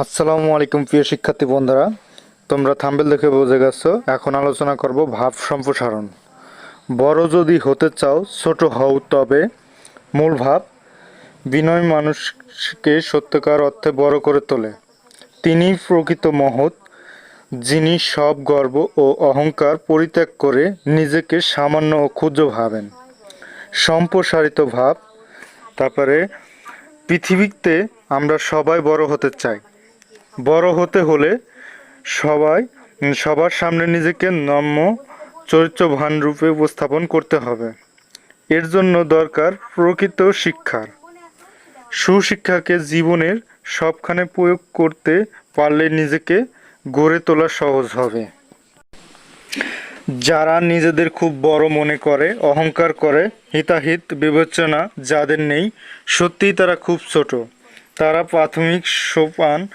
আসসালামু আলাইকুম প্রিয় শিক্ষার্থী বন্ধুরা। তোমরা থাম্বেল দেখে বুঝে গেছো, এখন আলোচনা করব ভাব সম্প্রসারণ। বড় যদি হতে চাও, ছোট হও, তবে মূল ভাব বিনয় মানুষকে সত্যকার অর্থে বড় করে তোলে। তিনি প্রকৃত মহৎ, যিনি সব গর্ব ও অহংকার পরিত্যাগ করে নিজেকে সামান্য ও ক্ষুদ্র ভাবেন। সম্প্রসারিত ভাব, তারপরে পৃথিবীতে আমরা সবাই বড় হতে চাই। বড় হতে হলে সবাই, সবার সামনে নিজেকে নম্য চরিত্রভান রূপে উপস্থাপন করতে হবে। এর জন্য দরকার প্রকৃত শিক্ষার। সুশিক্ষাকে জীবনের সবখানে প্রয়োগ করতে পারলে নিজেকে গড়ে তোলা সহজ হবে। যারা নিজেদের খুব বড় মনে করে, অহংকার করে, হিতাহিত বিবেচনা যাদের নেই, সত্যিই তারা খুব ছোট। তারা প্রাথমিক সোপান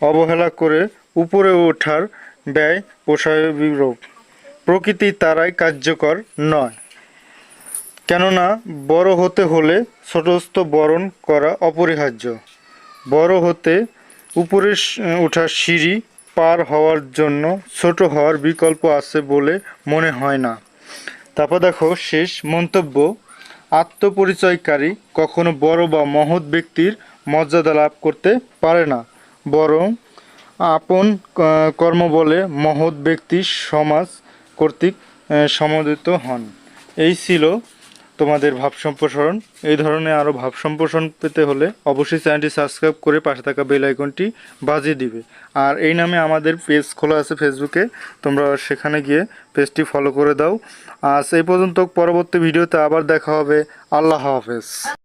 অবহেলা করে উপরে ওঠার ব্যয় পোষায় প্রকৃতি তারাই কার্যকর নয়। কেননা, বড় হতে হলে ছোটস্থ বরণ করা অপরিহার্য। বড় হতে উপরে ওঠার সিঁড়ি পার হওয়ার জন্য ছোট হওয়ার বিকল্প আছে বলে মনে হয় না। তারপর দেখো, শেষ মন্তব্য, আত্মপরিচয়কারী কখনো বড় বা মহৎ ব্যক্তির মর্যাদা লাভ করতে পারে না। বরং আপন কর্ম বলে মহৎ ব্যক্তি সমাজ কর্তৃক আহ, সমবেত হন। এই ছিল তোমাদের ভাব সম্প্রসারণ। এই ধরনের আরও ভাব সম্প্রসারণ পেতে হলে অবশ্যই চ্যানেলটি সাবস্ক্রাইব করে পাশে থাকা বেল আইকনটি বাজিয়ে দিবে। আর এই নামে আমাদের পেজ খোলা আছে ফেসবুকে তোমরা সেখানে গিয়ে পেজটি ফলো করে দাও। আজ এই পর্যন্ত পরবর্তী ভিডিওতে আবার দেখা হবে। আল্লাহ হাফেজ।